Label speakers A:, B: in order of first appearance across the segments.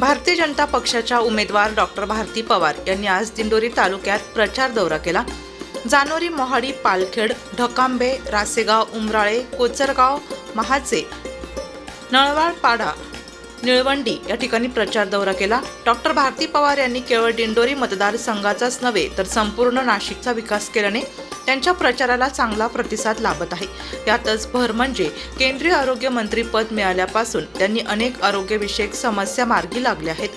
A: भारतीय जनता पक्षाच्या उमेदवार डॉक्टर भारती पवार यांनी आज दिंडोरी तालुक्यात प्रचार दौरा केला. जानोरी मोहाडी पालखेड ढकांबे रासेगाव उमराळे कोचरगाव महाचे नळवाळपाडा निळवंडी या ठिकाणी प्रचार दौरा केला. डॉक्टर भारती पवार यांनी केवळ दिंडोरी मतदारसंघाचाच नव्हे तर संपूर्ण नाशिकचा विकास केल्याने त्यांच्या प्रचाराला चांगला प्रतिसाद लाभत आहे. यातच भर म्हणजे केंद्रीय आरोग्य मंत्रीपद मिळाल्यापासून त्यांनी अनेक आरोग्यविषयक समस्या मार्गी लागल्या आहेत.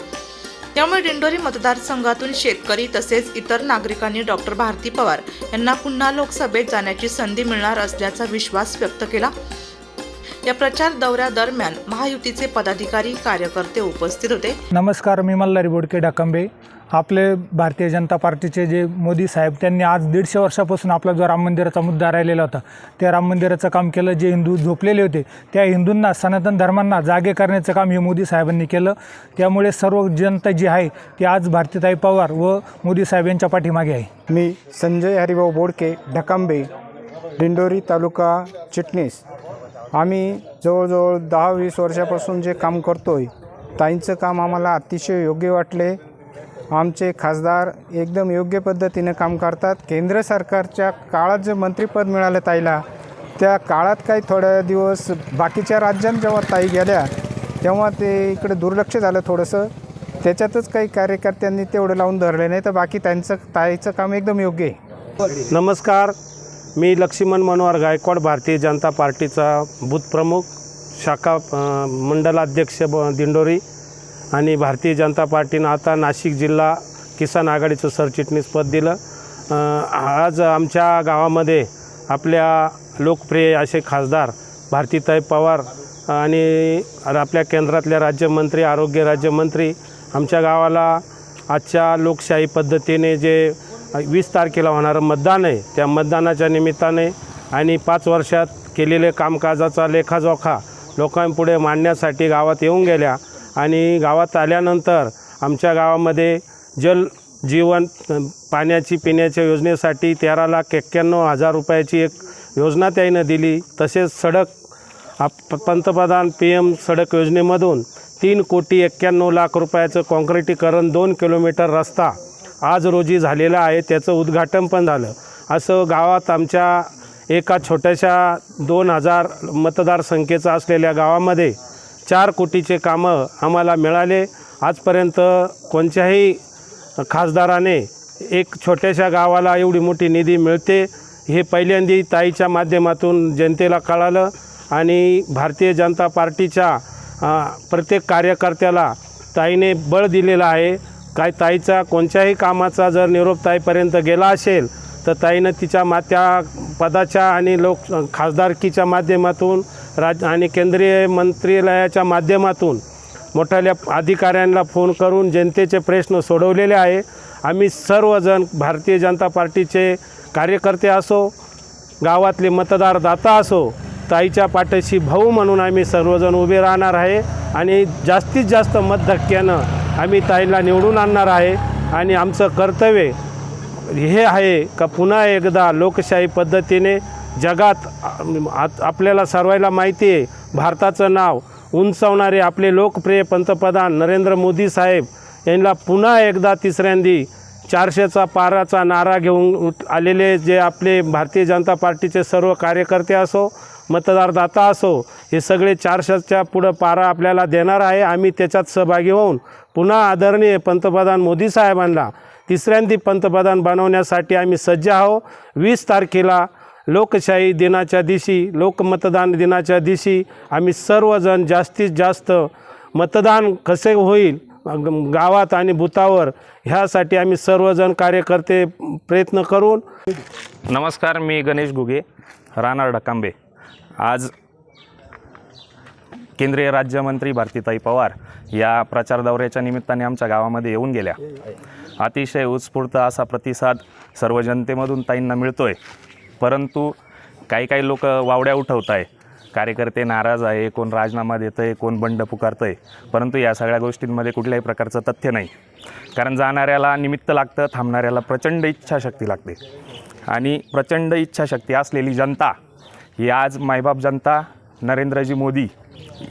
A: त्यामुळे दिंडोरी मतदारसंघातून शेतकरी तसेच इतर नागरिकांनी डॉक्टर भारती पवार यांना पुन्हा लोकसभेत जाण्याची संधी मिळणार असल्याचा विश्वास व्यक्त केला. या प्रचार दौऱ्यादरम्यान महायुतीचे पदाधिकारी कार्यकर्ते उपस्थित होते.
B: नमस्कार मी मल्हारी बोडके डाकंबे. आपले भारतीय जनता पार्टीचे जे मोदी साहेब त्यांनी आज दीडशे वर्षापासून आपला जो राम मंदिराचा मुद्दा राहिलेला होता त्या राम मंदिराचं काम केलं जे हिंदू झोपलेले होते त्या हिंदूंना सनातन धर्मांना जागे करण्याचं काम हे मोदी साहेबांनी केलं. त्यामुळे सर्व जनता जी आहे ती आज भारतीताई पवार व मोदी साहेब यांच्या पाठीमागे आहे.
C: मी संजय हरिभाऊ बोडके ढकांबे दिंडोरी तालुका चिटणीस. आम्ही जवळजवळ दहा वीस वर्षापासून जे काम करतो आहे ताईंचं काम आम्हाला अतिशय योग्य वाटले. आमचे खासदार एकदम योग्य पद्धतीनं काम करतात. केंद्र सरकारच्या काळात जे मंत्रिपद मिळालं ताईला त्या काळात काही थोड्या दिवस बाकीच्या राज्यात जेव्हा ताई गेल्या तेव्हा ते इकडे दुर्लक्ष झालं थोडंसं. त्याच्यातच काही कार्यकर्त्यांनी तेवढं लावून धरले नाही तर बाकी त्यांचं ताईचं काम एकदम योग्य आहे.
D: नमस्कार. मी लक्ष्मण मनोहर गायकवाड भारतीय जनता पार्टीचा बूथ प्रमुख शाखा मंडलाध्यक्ष ब दिंडोरी. आणि भारतीय जनता पार्टीनं आता नाशिक जिल्हा किसान आघाडीचं सरचिटणीसपद दिलं. आज आमच्या गावामध्ये आपल्या लोकप्रिय असे खासदार भारतीताई पवार आणि आपल्या केंद्रातल्या राज्यमंत्री आरोग्य राज्यमंत्री आमच्या गावाला आजच्या लोकशाही पद्धतीने जे वीस तारखेला होणारं मतदान आहे त्या मतदानाच्या निमित्ताने आणि पाच वर्षात केलेले कामकाजाचा लेखाजोखा लोकांपुढे मांडण्यासाठी गावात येऊन गेल्या. आणि गावात आल्यानंतर आमच्या गावामध्ये जल जीवन पाण्याची पिण्याच्या योजनेसाठी तेरा लाख एक्क्याण्णव हजार रुपयाची एक योजना त्याईनं दिली. तसेच सडक आप पंतप्रधान पी एम सडक योजनेमधून तीन कोटी एक्क्याण्णव लाख रुपयाचं काँक्रिटीकरण दोन किलोमीटर रस्ता आज रोजी झालेला आहे. त्याचं उद्घाटन पण झालं. असं गावात आमच्या एका छोट्याशा दोन हजार मतदारसंख्येचा असलेल्या गावामध्ये चार कोटीचे कामं आम्हाला मिळाले. आजपर्यंत कोणत्याही खासदाराने एक छोट्याशा गावाला एवढी मोठी निधी मिळते हे पहिल्यांदी ताईच्या माध्यमातून जनतेला कळालं. आणि भारतीय जनता पार्टीच्या प्रत्येक कार्यकर्त्याला ताईने बळ दिलेलं आहे. काय ताईचा कोणत्याही कामाचा जर निरोप ताईपर्यंत गेला असेल तर ताईनं तिच्या मात्या पदाच्या आणि लोक खासदारकीच्या माध्यमातून राज आणि केंद्रीय मंत्रालयाच्या माध्यमातून मोठ्या अधिकाऱ्यांना फोन करून जनतेचे प्रश्न सोडवलेले आहे. आम्ही सर्वजण भारतीय जनता पार्टीचे कार्यकर्ते असो गावातले मतदार दाता असो ताईच्या पाठीशी भाऊ म्हणून आम्ही सर्वजण उभे राहणार आहे आणि जास्तीत जास्त मतधक्क्यानं आम्ही ताईला निवडून आणणार आहे आणि आमचं कर्तव्य हे आहे का पुन्हा एकदा लोकशाही पद्धतीने जगात आत आपल्याला सर्वांना माहिती आहे भारताचं नाव उंचावणारे आपले लोकप्रिय पंतप्रधान नरेंद्र मोदी साहेब यांना पुन्हा एकदा तिसऱ्यांदी चारशेचा पाराचा नारा घेऊन आलेले जे आपले भारतीय जनता पार्टीचे सर्व कार्यकर्ते असो मतदारदाता असो हे सगळे चारशेच्या पुढं पारा आपल्याला देणार आहे. आम्ही त्याच्यात सहभागी होऊन पुन्हा आदरणीय पंतप्रधान मोदी साहेबांना तिसऱ्यांदी पंतप्रधान बनवण्यासाठी आम्ही सज्ज आहो वीस तारखेला लोकशाही दिनाच्या दिवशी लोकमतदान दिनाच्या दिवशी आम्ही सर्वजण जास्तीत जास्त मतदान कसे होईल ग- गावात आणि बुथावर ह्यासाठी आम्ही सर्वजण कार्यकर्ते प्रयत्न करून
E: नमस्कार मी गणेश घुगे राहणार ढकांबे. आज केंद्रीय राज्यमंत्री भारतीताई पवार या प्रचार दौऱ्याच्या निमित्ताने आमच्या गावामध्ये येऊन गेल्या. अतिशय उत्स्फूर्त असा प्रतिसाद सर्व जनतेमधून ताईंना मिळतो आहे परंतु काही काही लोक वावड्या उठवत आहे कार्यकर्ते नाराज आहे कोण राजीनामा देतं आहे कोण बंड पुकारतं आहे परंतु या सगळ्या गोष्टींमध्ये कुठल्याही प्रकारचं तथ्य नाही. कारण जाणाऱ्याला निमित्त लागतं थांबणाऱ्याला प्रचंड इच्छाशक्ती लागते. आणि प्रचंड इच्छाशक्ती असलेली जनता ही आज मायबाप जनता नरेंद्रजी मोदी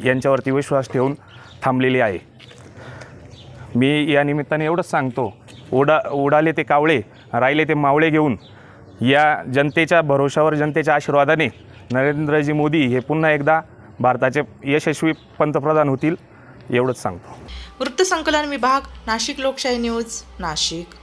E: यांच्यावरती विश्वास ठेवून थांबलेली आहे. मी या निमित्ताने एवढंच सांगतो. उडा उडाले ते कावळे राहिले ते मावळे घेऊन या जनतेच्या भरोशावर जनतेच्या आशीर्वादाने नरेंद्रजी मोदी हे पुन्हा एकदा भारताचे यशस्वी पंतप्रधान होतील एवढंच सांगतो.
A: वृत्तसंकलन विभाग नाशिक लोकशाही न्यूज नाशिक.